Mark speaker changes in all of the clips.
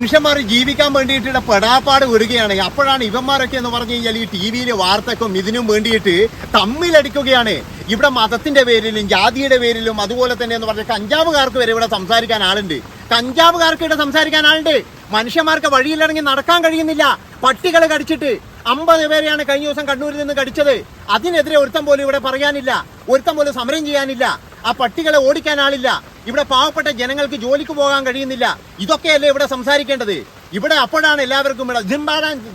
Speaker 1: മനുഷ്യന്മാർ ജീവിക്കാൻ വേണ്ടിയിട്ട് പെടാപ്പാട് വരികയാണ്. അപ്പോഴാണ് ഇവന്മാരൊക്കെ എന്ന് പറഞ്ഞു കഴിഞ്ഞാൽ ഈ ടി വിയിലെ വാർത്തക്കും ഇതിനും വേണ്ടിയിട്ട് തമ്മിലടിക്കുകയാണ്. ഇവിടെ മതത്തിന്റെ പേരിലും ജാതിയുടെ പേരിലും അതുപോലെ തന്നെ എന്ന് പറഞ്ഞാൽ കഞ്ചാവുകാർക്ക് വരെ ഇവിടെ സംസാരിക്കാൻ ആളുണ്ട്. കഞ്ചാവുകാർക്ക് ഇവിടെ സംസാരിക്കാൻ ആളുണ്ട്. മനുഷ്യന്മാർക്ക് വഴിയിലിറങ്ങി നടക്കാൻ കഴിയുന്നില്ല. പട്ടികളെ കടിച്ചിട്ട് അമ്പത് പേരെയാണ് കഴിഞ്ഞ ദിവസം കണ്ണൂരിൽ നിന്ന് കടിച്ചത്. അതിനെതിരെ ഒരുത്തം പോലും ഇവിടെ പറയാനില്ല. ഒരുത്തം പോലും സമരം ചെയ്യാനില്ല. ആ പട്ടികളെ ഓടിക്കാൻ ആളില്ല. ഇവിടെ പാവപ്പെട്ട ജനങ്ങൾക്ക് ജോലിക്ക് പോകാൻ കഴിയുന്നില്ല. ഇതൊക്കെയല്ലേ ഇവിടെ സംസാരിക്കേണ്ടത്? ഇവിടെ അപ്പോഴാണ് എല്ലാവർക്കും ഇവിടെ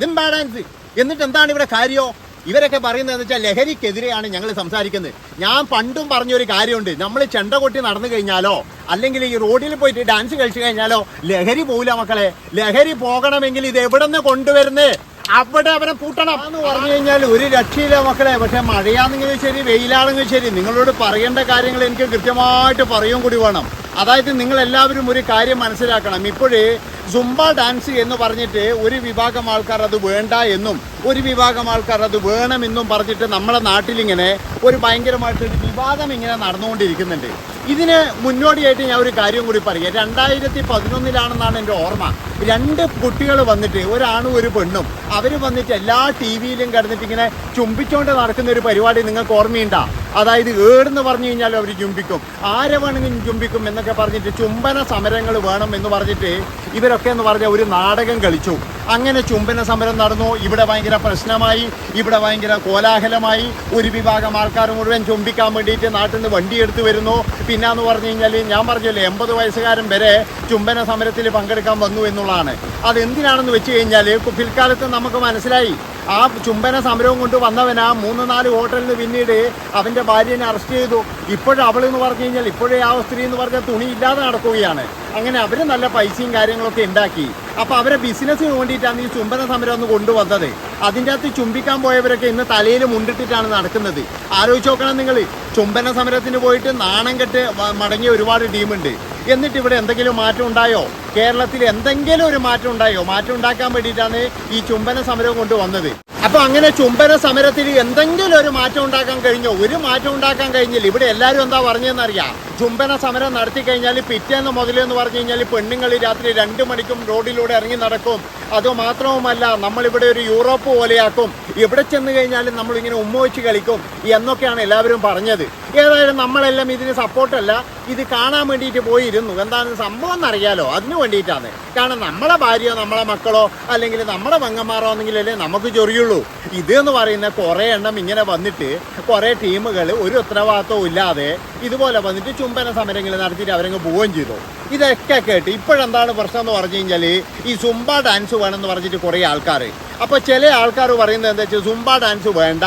Speaker 1: ജിംബാഡാൻസ് എന്നിട്ട് എന്താണ് ഇവിടെ കാര്യോ? ഇവരൊക്കെ പറയുന്നത് വെച്ചാൽ ലഹരിക്കെതിരെയാണ് ഞങ്ങൾ സംസാരിക്കുന്നത്. ഞാൻ പണ്ടും പറഞ്ഞൊരു കാര്യമുണ്ട്. നമ്മൾ ചെണ്ട കൊട്ടി നടന്നു കഴിഞ്ഞാലോ അല്ലെങ്കിൽ ഈ റോഡിൽ പോയിട്ട് ഡാൻസ് കളിച്ചു കഴിഞ്ഞാലോ ലഹരി പോവില്ല മക്കളെ. ലഹരി പോകണമെങ്കിൽ ഇത് എവിടെ നിന്ന് കൊണ്ടുവരുന്നേ? അവിടെ അവനെ പൂട്ടണം. എന്ന് പറഞ്ഞു കഴിഞ്ഞാൽ ഒരു രക്ഷയില്ല മക്കളെ. പക്ഷെ മഴയാണെങ്കിലും ശരി വെയിലാണെങ്കിലും ശരി. നിങ്ങളോട് പറയേണ്ട കാര്യങ്ങൾ എനിക്ക് കൃത്യമായിട്ട് പറയും കൂടി വേണം. അതായത് നിങ്ങൾ എല്ലാവരും ഒരു കാര്യം മനസ്സിലാക്കണം. ഇപ്പോഴേ സുംബ ഡാൻസ് എന്ന് പറഞ്ഞിട്ട് ഒരു വിഭാഗം ആൾക്കാർ അത് വേണ്ട എന്നും ഒരു വിഭാഗം ആൾക്കാർ അത് വേണമെന്നും പറഞ്ഞിട്ട് നമ്മുടെ നാട്ടിലിങ്ങനെ ഒരു ഭയങ്കരമായിട്ടൊരു വിവാദം ഇങ്ങനെ നടന്നുകൊണ്ടിരിക്കുന്നുണ്ട്. ഇതിന് മുന്നോടിയായിട്ട് ഞാൻ ഒരു കാര്യം കൂടി പറയാം. രണ്ടായിരത്തി പതിനൊന്നിലാണെന്നാണ് എന്റെ ഓർമ്മ. രണ്ട് കുട്ടികൾ വന്നിട്ട് ഒരാണും ഒരു പെണ്ണും അവർ വന്നിട്ട് എല്ലാ ടി വിയിലും കിടന്നിട്ട് ഇങ്ങനെ ചുംബിച്ചുകൊണ്ട് നടക്കുന്ന ഒരു പരിപാടി നിങ്ങൾക്ക് ഓർമ്മയുണ്ടാ? അതായത് ഏടെന്ന് പറഞ്ഞു കഴിഞ്ഞാൽ അവർ ചുംബിക്കും. ആരെ വേണമെങ്കിലും ചുംബിക്കും എന്നൊക്കെ പറഞ്ഞിട്ട് ചുംബന സമരങ്ങൾ വേണം എന്ന് പറഞ്ഞിട്ട് ഇവരൊക്കെ എന്ന് പറഞ്ഞാൽ ഒരു നാടകം കളിച്ചു. അങ്ങനെ ചുംബന സമരം നടന്നു. ഇവിടെ ഭയങ്കര പ്രശ്നമായി. ഇവിടെ ഭയങ്കര കോലാഹലമായി. ഒരു വിഭാഗം ആൾക്കാർ മുഴുവൻ ചുംബിക്കാൻ വേണ്ടിയിട്ട് നാട്ടിൽ നിന്ന് വണ്ടി എടുത്തു വരുന്നു. പിന്നാന്ന് പറഞ്ഞു കഴിഞ്ഞാൽ ഞാൻ പറഞ്ഞല്ലോ എൺപത് വയസ്സുകാരൻ വരെ ചുംബന സമരത്തിൽ പങ്കെടുക്കാൻ വന്നു എന്നുള്ളതാണ്. അതെന്തിനാണെന്ന് വെച്ച് കഴിഞ്ഞാൽ പിൽക്കാലത്ത് നമുക്ക് മനസ്സിലായി. ആ ചുംബന സമരവും കൊണ്ട് വന്നവനാ മൂന്ന് നാല് ഹോട്ടലിൽ നിന്ന് പിന്നീട് അവന്റെ ഭാര്യനെ അറസ്റ്റ് ചെയ്തു. ഇപ്പോഴും അവൾ എന്ന് പറഞ്ഞു കഴിഞ്ഞാൽ ഇപ്പോഴേ ആ സ്ത്രീ എന്ന് പറഞ്ഞാൽ തുണി ഇല്ലാതെ നടക്കുകയാണ്. അങ്ങനെ അവർ നല്ല പൈസയും കാര്യങ്ങളൊക്കെ ഉണ്ടാക്കി. അപ്പോൾ അവരെ ബിസിനസ്സിന് വേണ്ടിയിട്ടാണ് ഈ ചുംബന സമരം ഒന്ന് കൊണ്ടുവന്നത്. അതിന്റെ അകത്ത് ചുംബിക്കാൻ പോയവരൊക്കെ ഇന്ന് തലയിൽ മുണ്ടിട്ടിട്ടാണ് നടക്കുന്നത്. ആലോചിച്ച് നോക്കണം നിങ്ങൾ. ചുംബന സമരത്തിന് പോയിട്ട് നാണം കെട്ട് മടങ്ങിയ ഒരുപാട് ടീമുണ്ട്. എന്നിട്ട് ഇവിടെ എന്തെങ്കിലും മാറ്റം ഉണ്ടായോ? കേരളത്തിൽ എന്തെങ്കിലും ഒരു മാറ്റം ഉണ്ടായോ? മാറ്റം ഉണ്ടാക്കാൻ വേണ്ടിയിട്ടാണ് ഈ ചുംബന സമരം കൊണ്ടുവന്നത് അപ്പൊ അങ്ങനെ ചുംബന സമരത്തിൽ എന്തെങ്കിലും ഒരു മാറ്റം ഉണ്ടാക്കാൻ കഴിഞ്ഞോ? ഒരു മാറ്റം ഉണ്ടാക്കാൻ കഴിഞ്ഞില്ല. ഇവിടെ എല്ലാവരും എന്താ പറഞ്ഞതെന്നറിയാം? ചുംബന സമരം നടത്തി കഴിഞ്ഞാൽ പിറ്റേന്ന് മുതലെന്ന് പറഞ്ഞു കഴിഞ്ഞാൽ പെണ്ണുങ്ങൾ രാത്രി രണ്ട് മണിക്കും റോഡിലൂടെ ഇറങ്ങി നടക്കും. അതുമാത്രവുമല്ല നമ്മളിവിടെ ഒരു യൂറോപ്പ് പോലെയാക്കും. ഇവിടെ ചെന്ന് കഴിഞ്ഞാലും നമ്മളിങ്ങനെ ഉമ്മ വെച്ച് കളിക്കും എന്നൊക്കെയാണ് എല്ലാവരും പറഞ്ഞത്. ഏതായാലും നമ്മളെല്ലാം ഇതിന് സപ്പോർട്ടല്ല ഇത് കാണാൻ വേണ്ടിയിട്ട് പോയിരുന്നു. എന്താണ് സംഭവം എന്നറിയാലോ? അതിന് വേണ്ടിയിട്ടാണ്. കാരണം നമ്മളെ ഭാര്യയോ നമ്മളെ മക്കളോ അല്ലെങ്കിൽ നമ്മുടെ പെങ്ങന്മാരോ എന്നെങ്കിലല്ലേ നമുക്ക് ചൊറിയുള്ളൂ. ഇത് എന്ന് പറയുന്ന കുറേ എണ്ണം ഇങ്ങനെ വന്നിട്ട് കുറേ ടീമുകൾ ഒരു ഉത്തരവാദിത്വം ഇല്ലാതെ ഇതുപോലെ വന്നിട്ട് ചുംബന സമരങ്ങൾ നടത്തിയിട്ട് അവരങ്ങ് പോവുകയും ചെയ്തു. ഇതൊക്കെ കേട്ട് ഇപ്പോഴെന്താണ് പ്രശ്നം എന്ന് പറഞ്ഞു കഴിഞ്ഞാൽ ഈ സുംബ ഡാൻസ് വേണമെന്ന് പറഞ്ഞിട്ട് കുറേ ആൾക്കാർ അപ്പോൾ ചില ആൾക്കാർ പറയുന്നത് എന്താ വെച്ചാൽ സുംബ ഡാൻസ് വേണ്ട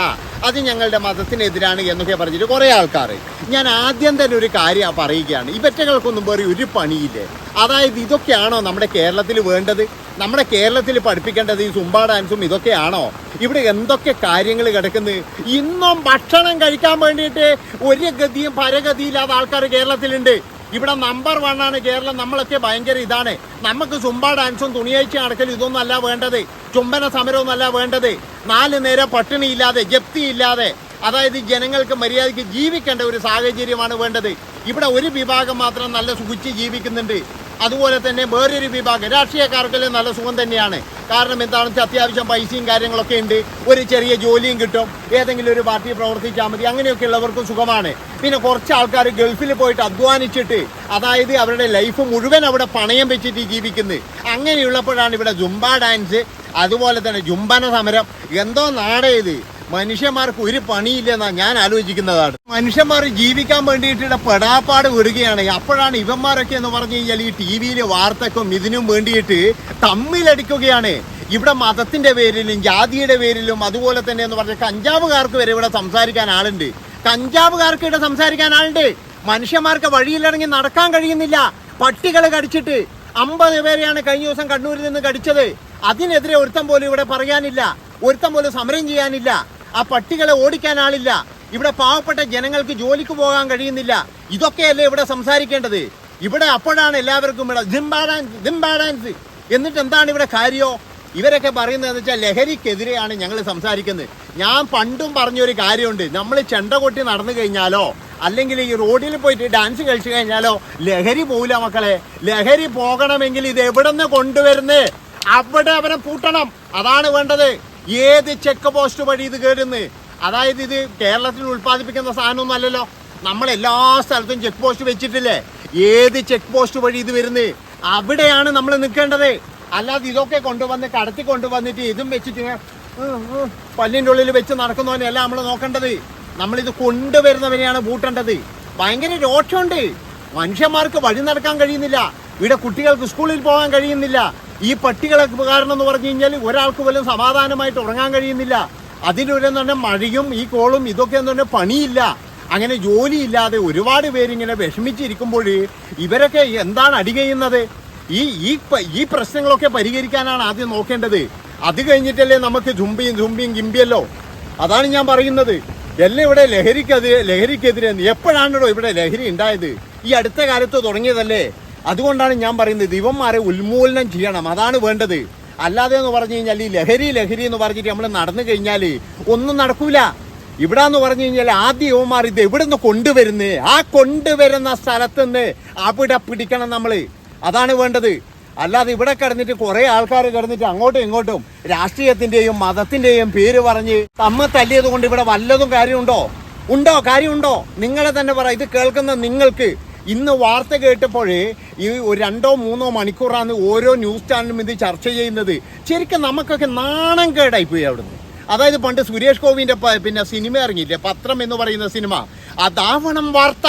Speaker 1: അത് ഞങ്ങളുടെ മതത്തിനെതിരാണ് എന്നൊക്കെ പറഞ്ഞിട്ട് കുറേ ആൾക്കാർ ഞാൻ ആദ്യം തന്നെ ഒരു കാര്യം പറയുകയാണ്. ഇവറ്റകൾക്കൊന്നും വേറെ ഒരു പണിയില്ലേ? അതായത് ഇതൊക്കെയാണോ നമ്മുടെ കേരളത്തിൽ വേണ്ടത്? നമ്മുടെ കേരളത്തിൽ പഠിപ്പിക്കേണ്ടത് ഈ സുംബ ഡാൻസും ഇതൊക്കെയാണോ? ഇവിടെ എന്തൊക്കെ കാര്യങ്ങൾ കിടക്കുന്നത് ഇന്നും ഭക്ഷണം കഴിക്കാൻ വേണ്ടിയിട്ട് ഒരു ഗതിയും പരഗതിയില്ലാത്ത ആൾക്കാർ കേരളത്തിലുണ്ട്. ഇവിടെ നമ്പർ വൺ ആണ് കേരളം. നമ്മളൊക്കെ ഭയങ്കര ഇതാണ്. നമുക്ക് സുമ്പാ ഡാൻസും തുണിയാഴ്ച നടക്കലും ഇതൊന്നും അല്ല വേണ്ടത്. ചുംബന സമരമൊന്നുമല്ല വേണ്ടത്. നാല് നേരം പട്ടിണി ഇല്ലാതെ ജപ്തി ഇല്ലാതെ അതായത് ജനങ്ങൾക്ക് മര്യാദയ്ക്ക് ജീവിക്കേണ്ട ഒരു സാഹചര്യമാണ് വേണ്ടത്. ഇവിടെ ഒരു വിഭാഗം മാത്രം നല്ല സുഖിച്ച് ജീവിക്കുന്നുണ്ട്. അതുപോലെ തന്നെ വേറൊരു വിഭാഗം. രാഷ്ട്രീയക്കാർക്കെല്ലാം നല്ല സുഖം തന്നെയാണ്. കാരണം എന്താണെന്ന് വെച്ചാൽ അത്യാവശ്യം പൈസയും കാര്യങ്ങളൊക്കെ ഉണ്ട്. ഒരു ചെറിയ ജോലിയും കിട്ടും. ഏതെങ്കിലും ഒരു പാർട്ടി പ്രവർത്തിച്ചാൽ മതി. അങ്ങനെയൊക്കെ ഉള്ളവർക്കും സുഖമാണ്. പിന്നെ കുറച്ച് ആൾക്കാർ ഗൾഫിൽ പോയിട്ട് അധ്വാനിച്ചിട്ട് അതായത് അവരുടെ ലൈഫ് മുഴുവൻ അവിടെ പണയം വെച്ചിട്ട് ജീവിക്കുന്നത് അങ്ങനെയുള്ളപ്പോഴാണ് ഇവിടെ ജുംബ ഡാൻസ് അതുപോലെ തന്നെ ജുംബന സമരം. എന്തോ നാടേ ഇത് മനുഷ്യന്മാർക്ക് ഒരു പണിയില്ലെന്നാണ് ഞാൻ ആലോചിക്കുന്നതാണ്. മനുഷ്യന്മാർ ജീവിക്കാൻ വേണ്ടിയിട്ട് പെടാപ്പാട് വിടുകയാണ്. അപ്പോഴാണ് ഇവന്മാരൊക്കെ എന്ന് പറഞ്ഞു കഴിഞ്ഞാൽ ഈ ടി വിയിലെ വാർത്തക്കും ഇതിനും വേണ്ടിയിട്ട് തമ്മിലടിക്കുകയാണ്. ഇവിടെ മതത്തിന്റെ പേരിലും ജാതിയുടെ പേരിലും അതുപോലെ തന്നെ എന്ന് പറഞ്ഞാൽ കഞ്ചാവുകാർക്ക് വരെ ഇവിടെ സംസാരിക്കാൻ ആളുണ്ട്. കഞ്ചാവുകാർക്ക് ഇവിടെ സംസാരിക്കാൻ ആളുണ്ട്. മനുഷ്യന്മാർക്ക് വഴിയിലിറങ്ങി നടക്കാൻ കഴിയുന്നില്ല. പട്ടികൾ കടിച്ചിട്ട് അമ്പത് പേരെയാണ് കഴിഞ്ഞ ദിവസം കണ്ണൂരിൽ നിന്ന് കടിച്ചത്. അതിനെതിരെ ഒരുത്തം പോലും ഇവിടെ പറയാനില്ല. ഒരുത്തം പോലും സമരം ചെയ്യാനില്ല. ആ പട്ടികളെ ഓടിക്കാൻ ആളില്ല. ഇവിടെ പാവപ്പെട്ട ജനങ്ങൾക്ക് ജോലിക്ക് പോകാൻ കഴിയുന്നില്ല. ഇതൊക്കെയല്ലേ ഇവിടെ സംസാരിക്കേണ്ടത്? ഇവിടെ അപ്പോഴാണ് എല്ലാവർക്കും ഇവിടെ ജിംബാഡാൻസ് എന്നിട്ട് എന്താണ് ഇവിടെ കാര്യോ? ഇവരൊക്കെ പറയുന്നത് വെച്ചാൽ ലഹരിക്കെതിരെയാണ് ഞങ്ങൾ സംസാരിക്കുന്നത്. ഞാൻ പണ്ടും പറഞ്ഞൊരു കാര്യമുണ്ട്. നമ്മൾ ചെണ്ട കൊട്ടി നടന്നു കഴിഞ്ഞാലോ അല്ലെങ്കിൽ ഈ റോഡിൽ പോയിട്ട് ഡാൻസ് കളിച്ചു കഴിഞ്ഞാലോ ലഹരി പോവില്ല മക്കളെ. ലഹരി പോകണമെങ്കിൽ ഇത് എവിടെ നിന്ന് കൊണ്ടുവരുന്നേ? അവിടെ അവനെ പൂട്ടണം. അതാണ് വേണ്ടത്. ഏത് ചെക്ക് പോസ്റ്റ് വഴി ഇത് കയറുന്നത് അതായത് ഇത് കേരളത്തിൽ ഉൽപ്പാദിപ്പിക്കുന്ന സാധനമൊന്നും അല്ലല്ലോ. നമ്മൾ എല്ലാ സ്ഥലത്തും ചെക്ക് പോസ്റ്റ് വെച്ചിട്ടില്ലേ? ഏത് ചെക്ക് പോസ്റ്റ് വഴി ഇത് വരുന്നത് അവിടെയാണ് നമ്മൾ നിൽക്കേണ്ടത്. അല്ലാതെ ഇതൊക്കെ കൊണ്ടുവന്ന് കടത്തി കൊണ്ടുവന്നിട്ട് ഇതും വെച്ചിട്ട് പല്ലിന്റെ ഉള്ളിൽ വെച്ച് നടക്കുന്നവനെയല്ല നമ്മൾ നോക്കേണ്ടത്. നമ്മളിത് കൊണ്ടുവരുന്നവനെയാണ് പൂട്ടേണ്ടത്. ഭയങ്കര രോക്ഷമുണ്ട് മനുഷ്യന്മാർക്ക് വഴി നടക്കാൻ കഴിയുന്നില്ല. ഇവിടെ കുട്ടികൾക്ക് സ്കൂളിൽ പോകാൻ കഴിയുന്നില്ല. ഈ പട്ടികളൊക്കെ കാരണം എന്ന് പറഞ്ഞു കഴിഞ്ഞാൽ ഒരാൾക്ക് പോലും സമാധാനമായിട്ട് ഉറങ്ങാൻ കഴിയുന്നില്ല. അതിലൊരു തന്നെ മഴയും ഈ കോളും ഇതൊക്കെ എന്ന് പറഞ്ഞാൽ പണിയില്ല. അങ്ങനെ ജോലിയില്ലാതെ ഒരുപാട് പേരിങ്ങനെ വിഷമിച്ചിരിക്കുമ്പോൾ ഇവരൊക്കെ എന്താണ് അടി ചെയ്യുന്നത്? ഈ ഈ ഈ പ്രശ്നങ്ങളൊക്കെ പരിഹരിക്കാനാണ് ആദ്യം നോക്കേണ്ടത്. അത് കഴിഞ്ഞിട്ടല്ലേ നമുക്ക് ജുംബിയും ജുംബിയും ഗിമ്പിയല്ലോ അതാണ് ഞാൻ പറയുന്നത്. എല്ലാം ഇവിടെ ലഹരിക്കെതിരെ ലഹരിക്കെതിരെ. എപ്പോഴാണല്ലോ ഇവിടെ ലഹരി ഉണ്ടായത്? ഈ അടുത്ത കാലത്ത് തുടങ്ങിയതല്ലേ? അതുകൊണ്ടാണ് ഞാൻ പറയുന്നത് ഇവന്മാരെ ഉന്മൂലനം ചെയ്യണം. അതാണ് വേണ്ടത്. അല്ലാതെ എന്ന് പറഞ്ഞു കഴിഞ്ഞാൽ ഈ ലഹരി ലഹരി എന്ന് പറഞ്ഞിട്ട് നമ്മൾ നടന്നു കഴിഞ്ഞാൽ ഒന്നും നടക്കൂല. ഇവിടെ എന്ന് പറഞ്ഞു കഴിഞ്ഞാൽ ആദ്യം യുവമാർ ഇത് എവിടെ നിന്ന് കൊണ്ടുവരുന്നേ? ആ കൊണ്ടുവരുന്ന സ്ഥലത്ത് നിന്ന് അവിടെ പിടിക്കണം നമ്മൾ അതാണ് വേണ്ടത്. അല്ലാതെ ഇവിടെ കിടന്നിട്ട് കുറെ ആൾക്കാർ കിടന്നിട്ട് അങ്ങോട്ടും ഇങ്ങോട്ടും രാഷ്ട്രീയത്തിന്റെയും മതത്തിന്റെയും പേര് പറഞ്ഞ് തമ്മ തല്ലിയത് കൊണ്ട് ഇവിടെ വല്ലതും കാര്യമുണ്ടോ? ഉണ്ടോ? കാര്യമുണ്ടോ? നിങ്ങളെ തന്നെ പറ. ഇത് കേൾക്കുന്ന നിങ്ങൾക്ക് ഇന്ന് വാർത്ത കേട്ടപ്പോൾ ഈ രണ്ടോ മൂന്നോ മണിക്കൂറാണ് ഓരോ ന്യൂസ് ചാനലും ഇത് ചർച്ച ചെയ്യുന്നത്. ശരിക്കും നമുക്കൊക്കെ നാണം കേടായി പോയി അവിടുന്ന്. അതായത് പണ്ട് സുരേഷ് ഗോപിന്റെ പ- പിന്നെ സിനിമ ഇറങ്ങിയില്ലേ? പത്രം എന്ന് പറയുന്ന സിനിമ. അതാവണം വാർത്ത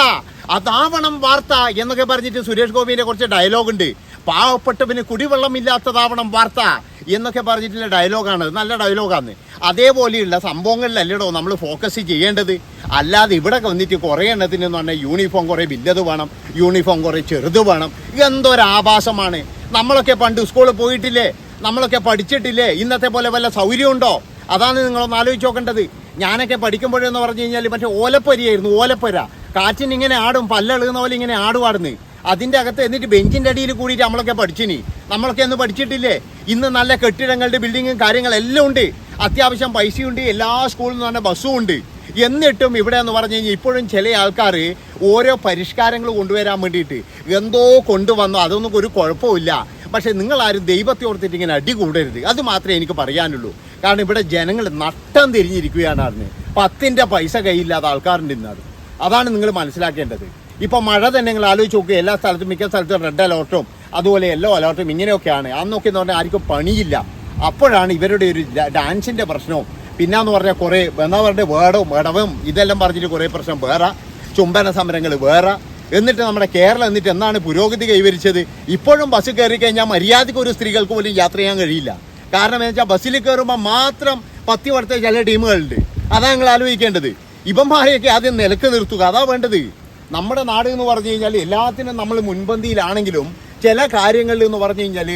Speaker 1: അതാവണം വാർത്ത എന്നൊക്കെ പറഞ്ഞിട്ട് സുരേഷ് ഗോപിന്റെ കുറച്ച് ഡയലോഗ് ഉണ്ട്. പാവപ്പെട്ടവന് കുടിവെള്ളമില്ലാത്തതാവണം വാർത്ത എന്നൊക്കെ പറഞ്ഞിട്ടുള്ള ഡയലോഗാണ് നല്ല ഡയലോഗാണ് അതേപോലെയുള്ള സംഭവങ്ങളിലല്ലേടോ നമ്മൾ ഫോക്കസ് ചെയ്യേണ്ടത്? അല്ലാതെ ഇവിടെ വന്നിട്ട് കുറേ എണ്ണത്തിന് എന്ന് പറഞ്ഞാൽ യൂണിഫോം കുറേ വില്ലത് വേണം യൂണിഫോം കുറേ ചെറുത് വേണം. എന്തൊരാഭാസമാണ് നമ്മളൊക്കെ പണ്ട് സ്കൂളിൽ പോയിട്ടില്ലേ? നമ്മളൊക്കെ പഠിച്ചിട്ടില്ലേ? ഇന്നത്തെ പോലെ വല്ല സൗകര്യമുണ്ടോ? അതാണ് നിങ്ങളൊന്ന് ആലോചിച്ച് നോക്കേണ്ടത്. ഞാനൊക്കെ പഠിക്കുമ്പോഴെന്ന് പറഞ്ഞു കഴിഞ്ഞാൽ മറ്റേ ഓലപ്പരിയായിരുന്നു ഓലപ്പര. കാറ്റിന് ഇങ്ങനെ ആടും പല്ലെളുന്ന പോലെ ഇങ്ങനെ ആടുവാടുന്നു അതിന്റെ അകത്ത് എന്നിട്ട് ബെഞ്ചിന്റെ അടിയിൽ കൂടിയിട്ട് നമ്മളൊക്കെ പഠിച്ചിനി. നമ്മളൊക്കെ ഒന്ന് പഠിച്ചിട്ടില്ലേ? ഇന്ന് നല്ല കെട്ടിടങ്ങളുടെ ബിൽഡിങ്ങും കാര്യങ്ങളെല്ലാം ഉണ്ട്. അത്യാവശ്യം പൈസയുണ്ട് എല്ലാ സ്കൂളിൽ നിന്ന് തന്നെ ബസ്സും ഉണ്ട്. എന്നിട്ടും ഇവിടെ എന്ന് പറഞ്ഞു കഴിഞ്ഞാൽ ഇപ്പോഴും ചില ആൾക്കാർ ഓരോ പരിഷ്കാരങ്ങൾ കൊണ്ടുവരാൻ വേണ്ടിയിട്ട് എന്തോ കൊണ്ടുവന്നോ. അതൊന്നും ഒരു കുഴപ്പമില്ല പക്ഷേ നിങ്ങളാരും ദൈവത്തെ ഓർത്തിട്ട് ഇങ്ങനെ അടി കൂടരുത്. അത് മാത്രമേ എനിക്ക് പറയാനുള്ളൂ. കാരണം ഇവിടെ ജനങ്ങൾ നട്ടം തിരിഞ്ഞിരിക്കുകയാണ് അറിഞ്ഞ് പത്തിന്റെ പൈസ കയ്യില്ലാത്ത ആൾക്കാരുണ്ട് ഇന്നത് അതാണ് നിങ്ങൾ മനസ്സിലാക്കേണ്ടത്. ഇപ്പോൾ മഴ തന്നെ നിങ്ങൾ ആലോചിച്ച് നോക്കുക എല്ലാ സ്ഥലത്തും മിക്ക സ്ഥലത്തും റെഡ് അലേർട്ടും അതുപോലെ യെല്ലോ അലേർട്ടും ഇങ്ങനെയൊക്കെയാണ്. അന്നൊക്കെ എന്ന് പറഞ്ഞാൽ ആർക്കും പണിയില്ല. അപ്പോഴാണ് ഇവരുടെ ഒരു ഡാൻസിന്റെ പ്രശ്നവും. പിന്നെന്ന് പറഞ്ഞാൽ കുറേ എന്നവരുടെ വേടവും ഇടവും ഇതെല്ലാം പറഞ്ഞിട്ട് കുറേ പ്രശ്നം വേറെ. ചുംബന സമരങ്ങൾ വേറെ. എന്നിട്ട് നമ്മുടെ കേരളം എന്നിട്ട് എന്താണ് പുരോഗതി കൈവരിച്ചത്? ഇപ്പോഴും ബസ് കയറി കഴിഞ്ഞാൽ മര്യാദയ്ക്ക് ഒരു സ്ത്രീകൾക്ക് പോലും യാത്ര ചെയ്യാൻ കഴിയില്ല. കാരണം എന്ന് വെച്ചാൽ ബസ്സിൽ കയറുമ്പോൾ മാത്രം പത്തി വടത്തെ ചില ടീമുകളുണ്ട്. അതാണ് ഞങ്ങൾ ആലോചിക്കേണ്ടത്. ഇവന്മാരെയൊക്കെ ആദ്യം നിലയ്ക്ക് നിർത്തുക. അതാ വേണ്ടത്. നമ്മുടെ നാട് എന്ന് പറഞ്ഞു കഴിഞ്ഞാൽ എല്ലാത്തിനും നമ്മൾ മുൻപന്തിയിലാണെങ്കിലും ചില കാര്യങ്ങളിൽ എന്ന് പറഞ്ഞു കഴിഞ്ഞാൽ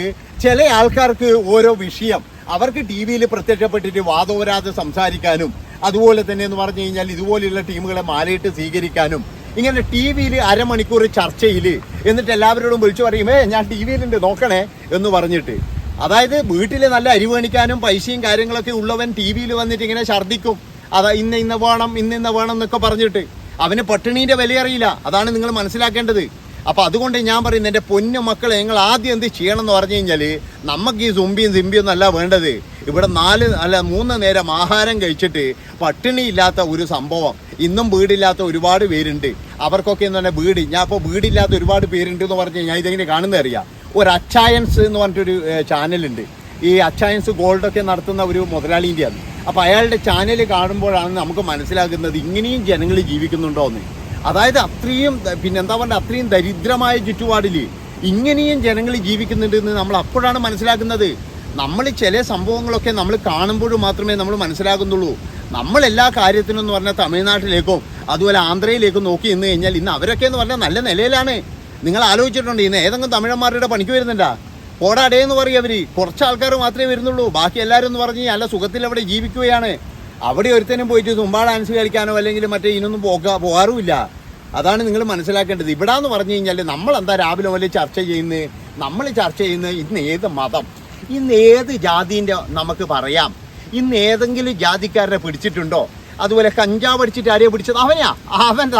Speaker 1: ചില ആൾക്കാർക്ക് ഓരോ വിഷയം അവർക്ക് ടി വിയിൽ പ്രത്യക്ഷപ്പെട്ടിട്ട് വാദോരാതെ സംസാരിക്കാനും അതുപോലെ തന്നെ എന്ന് പറഞ്ഞു കഴിഞ്ഞാൽ ഇതുപോലെയുള്ള ടീമുകളെ മാലയിട്ട് സ്വീകരിക്കാനും ഇങ്ങനെ ടി വിയിൽ അരമണിക്കൂർ ചർച്ചയിൽ എന്നിട്ട് എല്ലാവരോടും വിളിച്ചു പറയുമേ ഞാൻ ടി വിയിലുണ്ട് നോക്കണേ എന്ന് പറഞ്ഞിട്ട്. അതായത് വീട്ടിൽ നല്ല അരി മേണിക്കാനും പൈസയും കാര്യങ്ങളൊക്കെ ഉള്ളവൻ ടി വിയിൽ വന്നിട്ട് ഇങ്ങനെ ഛർദ്ദിക്കും. അതാ ഇന്ന ഇന്ന വേണം ഇന്ന ഇന്ന വേണം എന്നൊക്കെ പറഞ്ഞിട്ട്. അവന് പട്ടിണീന്റെ വില അറിയില്ല അതാണ് നിങ്ങൾ മനസ്സിലാക്കേണ്ടത്. അപ്പൊ അതുകൊണ്ട് ഞാൻ പറയുന്നത് എന്റെ പൊന്നു മക്കളെ നിങ്ങൾ ആദ്യം എന്ത് ചെയ്യണം എന്ന് പറഞ്ഞു കഴിഞ്ഞാൽ നമുക്ക് ഈ സുംബിയും സിമ്പിയും ഒന്നും അല്ല വേണ്ടത്. ഇവിടെ നാല് അല്ല മൂന്ന് നേരം ആഹാരം കഴിച്ചിട്ട് പട്ടിണി ഇല്ലാത്ത ഒരു സംഭവം. ഇന്നും വീടില്ലാത്ത ഒരുപാട് പേരുണ്ട്. അവർക്കൊക്കെ എന്ന് പറഞ്ഞാൽ വീട്. ഞാൻ ഇപ്പോൾ വീടില്ലാത്ത ഒരുപാട് പേരുണ്ട് എന്ന് പറഞ്ഞ് ഞാൻ ഇതെങ്ങനെ കാണുന്നത് അറിയാം. ഒരു അച്ചായൻസ് എന്ന് പറഞ്ഞിട്ടൊരു ചാനലുണ്ട്. ഈ അച്ചായൻസ് ഗോൾഡൊക്കെ നടത്തുന്ന ഒരു മുതലാളിന്റെയാണ് അപ്പോൾ അയാളുടെ ചാനൽ കാണുമ്പോഴാണ് നമുക്ക് മനസ്സിലാക്കുന്നത് ഇങ്ങനെയും ജനങ്ങൾ ജീവിക്കുന്നുണ്ടോ എന്ന് അതായത് അത്രയും ദ- പിന്നെ എന്താ പറയുക അത്രയും ദരിദ്രമായ ചുറ്റുപാടിൽ ഇങ്ങനെയും ജനങ്ങൾ ജീവിക്കുന്നുണ്ട് എന്ന് നമ്മൾ അപ്പോഴാണ് മനസ്സിലാക്കുന്നത്. നമ്മൾ ചില സംഭവങ്ങളൊക്കെ നമ്മൾ കാണുമ്പോഴും മാത്രമേ നമ്മൾ മനസ്സിലാകുന്നുള്ളൂ. നമ്മൾ എല്ലാ കാര്യത്തിനും എന്ന് പറഞ്ഞാൽ തമിഴ്നാട്ടിലേക്കും അതുപോലെ ആന്ധ്രയിലേക്കും നോക്കി നിന്ന് കഴിഞ്ഞാൽ ഇന്ന് അവരൊക്കെ എന്ന് പറഞ്ഞാൽ നല്ല നിലയിലാണ്. നിങ്ങൾ ആലോചിച്ചിട്ടുണ്ട് ഇന്ന് ഏതെങ്കിലും തമിഴന്മാരുടെ പണിക്ക് വരുന്നുണ്ടാ? പോടാടേ എന്ന് പറയും അവർ കുറച്ച് ആൾക്കാർ മാത്രമേ വരുന്നുള്ളൂ. ബാക്കി എല്ലാവരും എന്ന് പറഞ്ഞ് നല്ല സുഖത്തിൽ അവിടെ ജീവിക്കുകയാണ്. അവിടെ ഒരുത്തനും പോയിട്ട് തുമ്പാ ഡാൻസ് കളിക്കാനോ അല്ലെങ്കിൽ മറ്റേ ഇതിനൊന്നും പോകാ പോകാറുമില്ല. അതാണ് നിങ്ങൾ മനസ്സിലാക്കേണ്ടത്. ഇവിടെ എന്ന് പറഞ്ഞു കഴിഞ്ഞാൽ നമ്മൾ എന്താ രാവിലെ മുതലേ ചർച്ച ചെയ്യുന്നത് നമ്മൾ ചർച്ച ചെയ്യുന്നത് ഇന്ന് ഏത് മതം? ഇന്ന് ഏത് ജാതിന്റെ നമുക്ക് പറയാം? ഇന്ന് ഏതെങ്കിലും ജാതിക്കാരനെ പിടിച്ചിട്ടുണ്ടോ? അതുപോലെ കഞ്ചാവ് അടിച്ചിട്ട് ആരെയും പിടിച്ചത്? അവനാ. അവൻ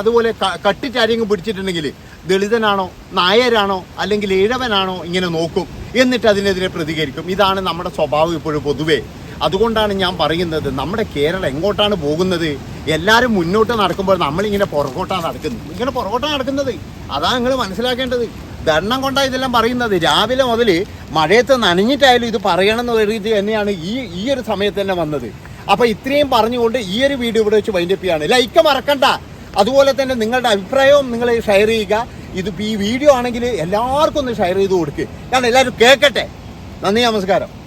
Speaker 1: അതുപോലെ കട്ടിട്ട് ആരെങ്കിലും പിടിച്ചിട്ടുണ്ടെങ്കിൽ ദളിതനാണോ നായരാണോ അല്ലെങ്കിൽ ഇഴവനാണോ ഇങ്ങനെ നോക്കും. എന്നിട്ട് അതിനെതിരെ പ്രതികരിക്കും. ഇതാണ് നമ്മുടെ സ്വഭാവം ഇപ്പോഴും പൊതുവേ. അതുകൊണ്ടാണ് ഞാൻ പറയുന്നത് നമ്മുടെ കേരളം എങ്ങോട്ടാണ് പോകുന്നത്? എല്ലാവരും മുന്നോട്ട് നടക്കുമ്പോൾ നമ്മളിങ്ങനെ പുറകോട്ടാണ് നടക്കുന്നത്. ഇങ്ങനെ പുറകോട്ടാണ് നടക്കുന്നത്. അതാണ് നിങ്ങൾ മനസ്സിലാക്കേണ്ടത്. ദണ്ണം കൊണ്ടാണ് ഇതെല്ലാം പറയുന്നത്. രാവിലെ മുതൽ മഴയത്ത് നനഞ്ഞിട്ടായാലും ഇത് പറയണമെന്ന് കരുതി തന്നെയാണ് ഈ ഈ ഒരു സമയത്ത് തന്നെ വന്നത്. അപ്പോൾ ഇത്രയും പറഞ്ഞുകൊണ്ട് ഈ ഒരു വീഡിയോ ഇവിടെ വെച്ച് വൈൻഡപ്പ് ചെയ്യാണ്. ലൈക്ക് മറക്കണ്ട. അതുപോലെ തന്നെ നിങ്ങളുടെ അഭിപ്രായവും നിങ്ങൾ ഷെയർ ചെയ്യുക. ഇത് ഈ വീഡിയോ ആണെങ്കിൽ എല്ലാവർക്കും ഒന്ന് ഷെയർ ചെയ്ത് കൊടുക്കുക കാരണം എല്ലാവരും കേൾക്കട്ടെ. നന്ദി നമസ്കാരം.